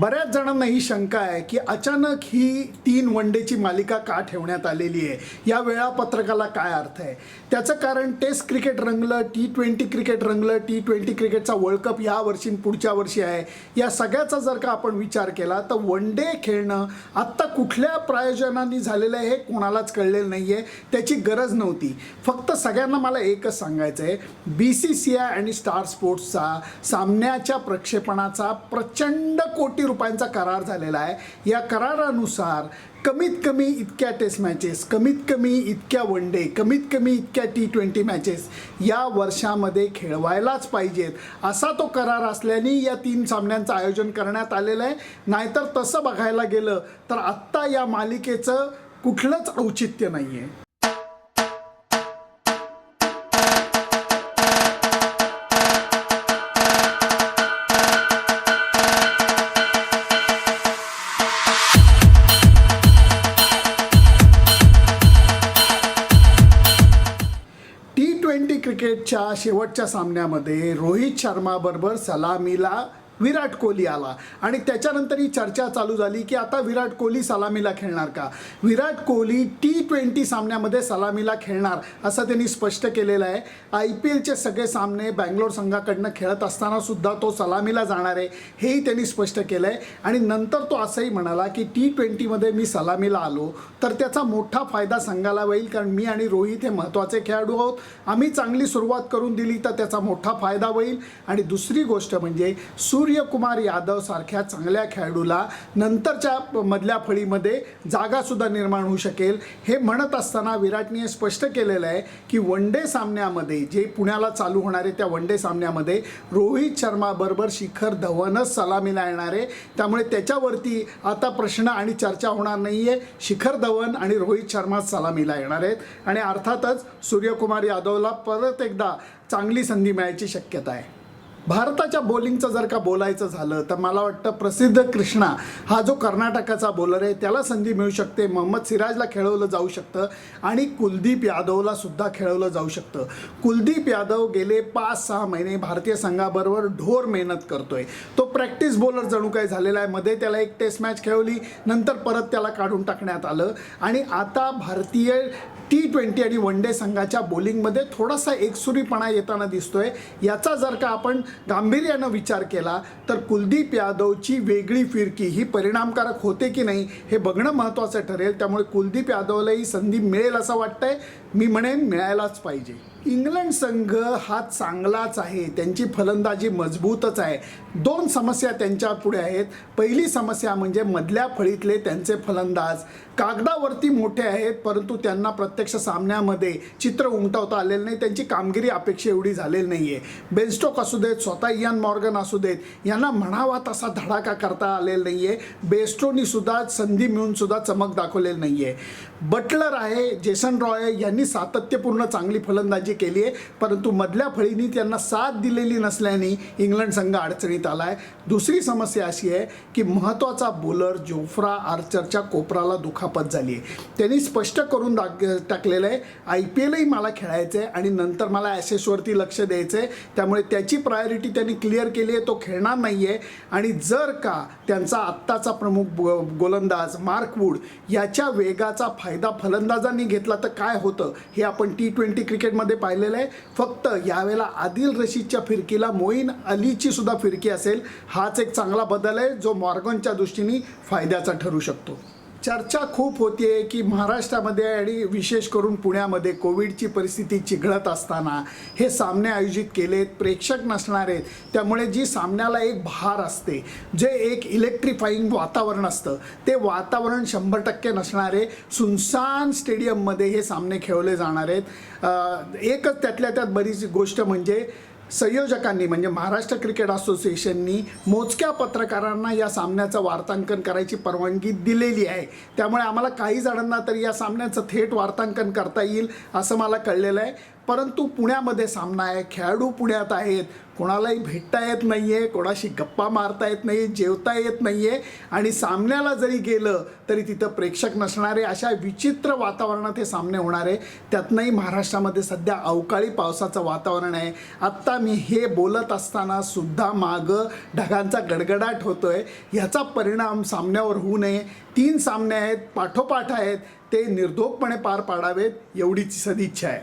बऱ्याच जणांना ही शंका आहे की अचानक ही तीन वनडेची मालिका का ठेवण्यात आलेली आहे? या वेळापत्रकाला काय अर्थ आहे? त्याचं कारण टेस्ट क्रिकेट रंगलं टी ट्वेंटी क्रिकेट रंगलं टी ट्वेंटी क्रिकेटचा वर्ल्ड कप या वर्षी पुढच्या वर्षी आहे. या सगळ्याचा जर का आपण विचार केला तर वन डे खेळणं आत्ता कुठल्या प्रायोजनांनी झालेलं आहे हे कोणालाच कळलेलं नाही आहे त्याची गरज नव्हती. फक्त सगळ्यांना मला एकच सांगायचं आहे. बी सी सी आय आणि स्टार स्पोर्ट्सचा सामन्याच्या प्रक्षेपणाचा प्रचंड कोटी रुपयांचा करार झालेला आहे. या करारानुसार कमीत कमी इतक्या टेस्ट मॅचेस कमीत कमी इतक्या वन डे कमीत कमी इतक्या टी ट्वेंटी मॅचेस या वर्षामध्ये खेळवायलाच पाहिजेत. असा तो करार असल्याने या तीन सामन्यांचं आयोजन करण्यात आलेलं आहे. नाहीतर तसं बघायला गेलं तर आत्ता या मालिकेचं कुठलंच औचित्य नाही आहे ट्वेंटी क्रिकेटच्या शेवटच्या सामन्यामध्ये रोहित शर्माबरोबर सलामीला विराट कोहली आला. आणि त्याच्यानंतर ही चर्चा चालू झाली की आता विराट कोहली सलामीला खेळणार का? विराट कोहली टी ट्वेंटी सामन्यामध्ये सलामीला खेळणार असं त्यांनी स्पष्ट केलेलं आहे. आय पी एलचे सगळे सामने बँगलोर संघाकडनं खेळत असताना सुद्धा तो सलामीला जाणार आहे हेही त्यांनी स्पष्ट केलं आहे आणि नंतर तो असंही म्हणाला की टी ट्वेंटीमध्ये मी सलामीला आलो तर त्याचा मोठा फायदा संघाला होईल कारण मी आणि रोहित हे महत्त्वाचे खेळाडू आहोत. आम्ही चांगली सुरुवात करून दिली तर त्याचा मोठा फायदा होईल. आणि दुसरी गोष्ट म्हणजे सूर्यकुमार यादव सारख्या चांगल्या खेळाडूला नंतरच्या मधल्या फळीमध्ये जागासुद्धा निर्माण होऊ शकेल. हे म्हणत असताना विराटने स्पष्ट केलेलं आहे की वन डे सामन्यामध्ये जे पुण्याला चालू होणार आहे त्या वन डे सामन्यामध्ये रोहित शर्माबरोबर शिखर धवनच सलामीला येणार आहे. त्यामुळे त्याच्यावरती आता प्रश्न आणि चर्चा होणार नाही आहे शिखर धवन आणि रोहित शर्मा सलामीला येणार आहेत. आणि अर्थातच सूर्यकुमार यादवला परत एकदा चांगली संधी मिळायची शक्यता आहे. भारताच्या बॉलिंगचं जर का बोलायचं झालं तर मला वाटतं प्रसिद्ध कृष्णा हा जो कर्नाटकाचा बॉलर आहे त्याला संधी मिळू शकते. मोहम्मद सिराजला खेळवलं जाऊ शकतं आणि कुलदीप यादवला सुद्धा खेळवलं जाऊ शकतं. कुलदीप यादव गेले पाच सहा महिने भारतीय संघाबरोबर ढोर मेहनत करतोय. तो प्रॅक्टिस बॉलर जणू काय झालेला आहे. मध्ये त्याला एक टेस्ट मॅच खेळवली नंतर परत त्याला काढून टाकण्यात आलं. आणि आता भारतीय टी ट्वेंटी आणि वन डे संघाच्या बॉलिंगमध्ये थोडासा एकसुरीपणा येताना दिसतोय. याचा जर का आपण गांभीर्यानं विचार केला तर कुलदीप यादवची वेगळी फिरकी ही परिणामकारक होते की नाही हे बघणं महत्त्वाचं ठरेल. त्यामुळे कुलदीप यादवला ही संधी मिळेल असं वाटतंय. मी म्हणेन मिळायलाच पाहिजे. इंग्लंड संघ हा चांगलाच आहे. त्यांची फलंदाजी मजबूतच आहे. दोन समस्या त्यांच्या पुढे आहेत. पहिली समस्या म्हणजे मधल्या फळीतले त्यांचे फलंदाज. कागदावरती मोठे आहेत परंतु त्यांना प्रत्यक्ष सामन्यामध्ये चित्र उमटवता आलेलं नाही. त्यांची कामगिरी अपेक्षा एवढी झालेली नाही आहे बेनस्टोक असू देत स्वतः इयान मॉर्गन असू देत यांना म्हणावा तसा धडाका करता आलेला नाही आहे बेस्टोनीसुद्धा संधी मिळूनसुद्धा चमक दाखवलेली नाही आहे बटलर आहे जेसन रॉय यांनी सातत्यपूर्ण चांगली फलंदाजी केली आहे. परंतु मधल्या फळीनी त्यांना साथ दिलेली नसल्याने इंग्लंड संघ अडचणीत आला आहे दुसरी समस्या अशी आहे की महत्त्वाचा बॉलर जोफ्रा आर्चरच्या कोपराला दुखापत झाली आहे. त्यांनी स्पष्ट करून दाग टाकलेलं आहे आय पी एलही मला खेळायचं आहे आणि नंतर मला ॲसेसवरती लक्ष द्यायचं आहे त्यामुळे त्याची प्रायोरिटी त्यांनी क्लिअर केली आहे तो खेळणार नाही आहे आणि जर का त्यांचा आत्ताचा प्रमुख गोलंदाज मार्क वूड याच्या वेगाचा फायदा फलंदाजांनी घेतला तर काय होतं हे आपण टी ट्वेंटी क्रिकेटमध्ये पाहिलेलं आहे. फक्त यावेळेला आदिल रशीदच्या फिरकीला मोईन अलीची सुद्धा फिरकी असेल. हाच एक चांगला बदल आहे जो मॉर्गनच्या दृष्टीने फायद्याचा ठरू शकतो. चर्चा खूप होते की महाराष्ट्रामध्ये आणि विशेष करून पुण्यामध्ये कोविडची परिस्थिती चिघळत असताना हे सामने आयोजित केलेत प्रेक्षक नसणार आहेत. त्यामुळे जी सामन्याला एक भार असते जे एक इलेक्ट्रिफाईंग वातावरण असतं ते वातावरण शंभर टक्के नसणारे सुनसान स्टेडियममध्ये हे सामने खेळवले जाणार आहेत. एकच त्यातल्या त्यात बरीच गोष्ट म्हणजे संयोजकांनी म्हणजे महाराष्ट्र क्रिकेट असोसिएशननी मोजक्या पत्रकारांना या सामन्याचं वार्तांकन करायची परवानगी दिलेली आहे. त्यामुळे आम्हाला काही जणांना तरी या सामन्याचं थेट वार्तांकन करता येईल असं मला कळलेलं आहे. परंतु पुण्यामध्ये सामना आहे खेळाडू पुण्यात आहेत. कोणालाही भेटता येत नाही आहे कोणाशी गप्पा मारता येत नाही जेवता येत नाही आहे आणि सामन्याला जरी गेलं तरी तिथं प्रेक्षक नसणारे अशा विचित्र वातावरणात हे सामने होणार आहे. त्यातनंही महाराष्ट्रामध्ये सध्या अवकाळी पावसाचं वातावरण आहे. आत्ता मी हे बोलत असताना सुद्धा मागं ढगांचा गडगडाट होतो आहे ह्याचा परिणाम सामन्यावर होऊ नये. तीन सामने आहेत पाठोपाठ आहेत. ते निर्धोकपणे पार पाडावेत एवढीच सदिच्छा आहे.